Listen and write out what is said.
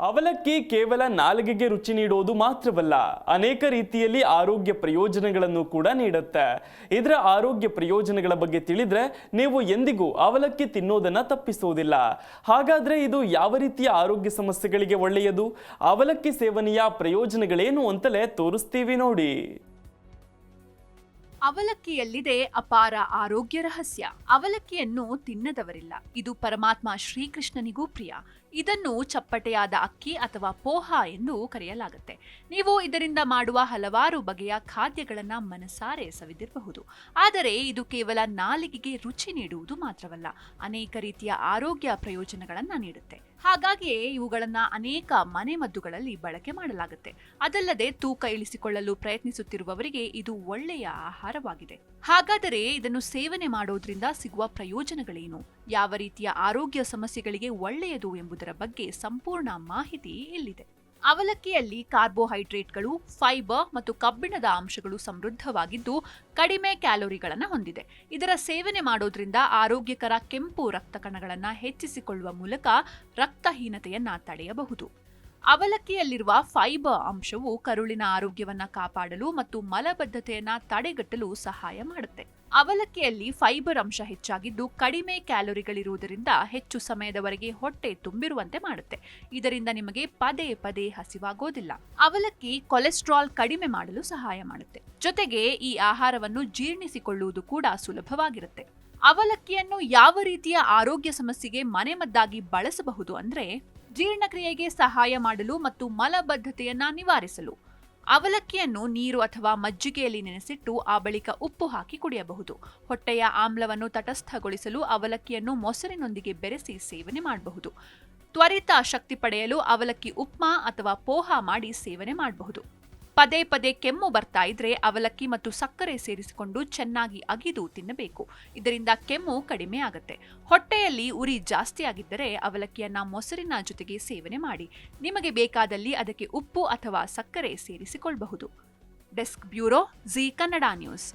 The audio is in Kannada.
ಅವಲಕ್ಕಿ ಕೇವಲ ನಾಲಿಗೆಗೆ ರುಚಿ ನೀಡೋದು ಮಾತ್ರವಲ್ಲ, ಅನೇಕ ರೀತಿಯಲ್ಲಿ ಆರೋಗ್ಯ ಪ್ರಯೋಜನಗಳನ್ನು ಕೂಡ ನೀಡುತ್ತೆ. ಇದರ ಆರೋಗ್ಯ ಪ್ರಯೋಜನಗಳ ಬಗ್ಗೆ ತಿಳಿದ್ರೆ ನೀವು ಎಂದಿಗೂ ಅವಲಕ್ಕಿ ತಿನ್ನೋದನ್ನ ತಪ್ಪಿಸೋದಿಲ್ಲ. ಹಾಗಾದ್ರೆ ಇದು ಯಾವ ರೀತಿಯ ಆರೋಗ್ಯ ಸಮಸ್ಯೆಗಳಿಗೆ ಒಳ್ಳೆಯದು? ಅವಲಕ್ಕಿ ಸೇವನೆಯ ಪ್ರಯೋಜನಗಳೇನು ಅಂತಲೇ ತೋರಿಸ್ತೀವಿ ನೋಡಿ. ಅವಲಕ್ಕಿಯಲ್ಲಿದೆ ಅಪಾರ ಆರೋಗ್ಯ ರಹಸ್ಯ. ಅವಲಕ್ಕಿಯನ್ನು ತಿನ್ನದವರಿಲ್ಲ. ಇದು ಪರಮಾತ್ಮ ಶ್ರೀಕೃಷ್ಣನಿಗೂ ಪ್ರಿಯ. ಇದನ್ನು ಚಪ್ಪಟೆಯಾದ ಅಕ್ಕಿ ಅಥವಾ ಪೋಹ ಎಂದು ಕರೆಯಲಾಗುತ್ತೆ. ನೀವು ಇದರಿಂದ ಮಾಡುವ ಹಲವಾರು ಬಗೆಯ ಖಾದ್ಯಗಳನ್ನ ಮನಸಾರೆ ಸವಿದಿರಬಹುದು ಆದರೆ ಇದು ಕೇವಲ ನಾಲಿಗೆಗೆ ರುಚಿ ನೀಡುವುದು ಮಾತ್ರವಲ್ಲ, ಅನೇಕ ರೀತಿಯ ಆರೋಗ್ಯ ಪ್ರಯೋಜನಗಳನ್ನ ನೀಡುತ್ತೆ. ಹಾಗಾಗಿಯೇ ಇವುಗಳನ್ನು ಅನೇಕ ಮನೆಮದ್ದುಗಳಲ್ಲಿ ಬಳಕೆ ಮಾಡಲಾಗುತ್ತೆ. ಅದಲ್ಲದೆ ತೂಕ ಇಳಿಸಿಕೊಳ್ಳಲು ಪ್ರಯತ್ನಿಸುತ್ತಿರುವವರಿಗೆ ಇದು ಒಳ್ಳೆಯ ಆಹಾರವಾಗಿದೆ ಹಾಗಾದರೆ ಇದನ್ನು ಸೇವನೆ ಮಾಡೋದ್ರಿಂದ ಸಿಗುವ ಪ್ರಯೋಜನಗಳೇನು? ಯಾವ ರೀತಿಯ ಆರೋಗ್ಯ ಸಮಸ್ಯೆಗಳಿಗೆ ಒಳ್ಳೆಯದು ಎಂಬುದರ ಬಗ್ಗೆ ಸಂಪೂರ್ಣ ಮಾಹಿತಿ ಇಲ್ಲಿದೆ. ಅವಲಕ್ಕಿಯಲ್ಲಿ ಕಾರ್ಬೋಹೈಡ್ರೇಟ್ಗಳು, ಫೈಬರ್ ಮತ್ತು ಕಬ್ಬಿಣದ ಅಂಶಗಳು ಸಮೃದ್ಧವಾಗಿದ್ದು ಕಡಿಮೆ ಕ್ಯಾಲೋರಿಗಳನ್ನು ಹೊಂದಿದೆ. ಇದರ ಸೇವನೆ ಮಾಡೋದ್ರಿಂದ ಆರೋಗ್ಯಕರ ಕೆಂಪು ರಕ್ತ ಕಣಗಳನ್ನು ಹೆಚ್ಚಿಸಿಕೊಳ್ಳುವ ಮೂಲಕ ರಕ್ತಹೀನತೆಯನ್ನು ತಡೆಯಬಹುದು. ಅವಲಕ್ಕಿಯಲ್ಲಿರುವ ಫೈಬರ್ ಅಂಶವು ಕರುಳಿನ ಆರೋಗ್ಯವನ್ನ ಕಾಪಾಡಲು ಮತ್ತು ಮಲಬದ್ಧತೆಯನ್ನ ತಡೆಗಟ್ಟಲು ಸಹಾಯ ಮಾಡುತ್ತೆ. ಅವಲಕ್ಕಿಯಲ್ಲಿ ಫೈಬರ್ ಅಂಶ ಹೆಚ್ಚಾಗಿದ್ದು ಕಡಿಮೆ ಕ್ಯಾಲೋರಿಗಳಿರುವುದರಿಂದ ಹೆಚ್ಚು ಸಮಯದವರೆಗೆ ಹೊಟ್ಟೆ ತುಂಬಿರುವಂತೆ ಮಾಡುತ್ತೆ. ಇದರಿಂದ ನಿಮಗೆ ಪದೇ ಪದೇ ಹಸಿವಾಗೋದಿಲ್ಲ. ಅವಲಕ್ಕಿ ಕೊಲೆಸ್ಟ್ರಾಲ್ ಕಡಿಮೆ ಮಾಡಲು ಸಹಾಯ ಮಾಡುತ್ತೆ. ಜೊತೆಗೆ ಈ ಆಹಾರವನ್ನು ಜೀರ್ಣಿಸಿಕೊಳ್ಳುವುದು ಕೂಡ ಸುಲಭವಾಗಿರುತ್ತೆ. ಅವಲಕ್ಕಿಯನ್ನು ಯಾವ ರೀತಿಯ ಆರೋಗ್ಯ ಸಮಸ್ಯೆಗೆ ಮನೆಮದ್ದಾಗಿ ಬಳಸಬಹುದು ಅಂದ್ರೆ ಜೀರ್ಣಕ್ರಿಯೆಗೆ ಸಹಾಯ ಮಾಡಲು ಮತ್ತು ಮಲಬದ್ಧತೆಯನ್ನ ನಿವಾರಿಸಲು. ಅವಲಕ್ಕಿಯನ್ನು ನೀರು ಅಥವಾ ಮಜ್ಜಿಗೆಯಲ್ಲಿ ನೆನೆಸಿಟ್ಟು ಆ ಬಳಿಕ ಉಪ್ಪು ಹಾಕಿ ಕುಡಿಯಬಹುದು. ಹೊಟ್ಟೆಯ ಆಮ್ಲವನ್ನು ತಟಸ್ಥಗೊಳಿಸಲು ಅವಲಕ್ಕಿಯನ್ನು ಮೊಸರಿನೊಂದಿಗೆ ಬೆರೆಸಿ ಸೇವನೆ ಮಾಡಬಹುದು. ತ್ವರಿತ ಶಕ್ತಿ ಪಡೆಯಲು ಅವಲಕ್ಕಿ ಉಪ್ಮಾ ಅಥವಾ ಪೋಹ ಮಾಡಿ ಸೇವನೆ ಮಾಡಬಹುದು. ಪದೇ ಪದೇ ಕೆಮ್ಮು ಬರ್ತಾ ಇದ್ರೆ ಅವಲಕ್ಕಿ ಮತ್ತು ಸಕ್ಕರೆ ಸೇರಿಸಿಕೊಂಡು ಚೆನ್ನಾಗಿ ಅಗಿದು ತಿನ್ನಬೇಕು. ಇದರಿಂದ ಕೆಮ್ಮು ಕಡಿಮೆ ಆಗುತ್ತೆ. ಹೊಟ್ಟೆಯಲ್ಲಿ ಉರಿ ಜಾಸ್ತಿ ಆಗಿದ್ದರೆ ಅವಲಕ್ಕಿಯನ್ನ ಮೊಸರಿನ ಜೊತೆಗೆ ಸೇವನೆ ಮಾಡಿ. ನಿಮಗೆ ಬೇಕಾದಲ್ಲಿ ಅದಕ್ಕೆ ಉಪ್ಪು ಅಥವಾ ಸಕ್ಕರೆ ಸೇರಿಸಿಕೊಳ್ಳಬಹುದು desk bureau, Zee Kannada news.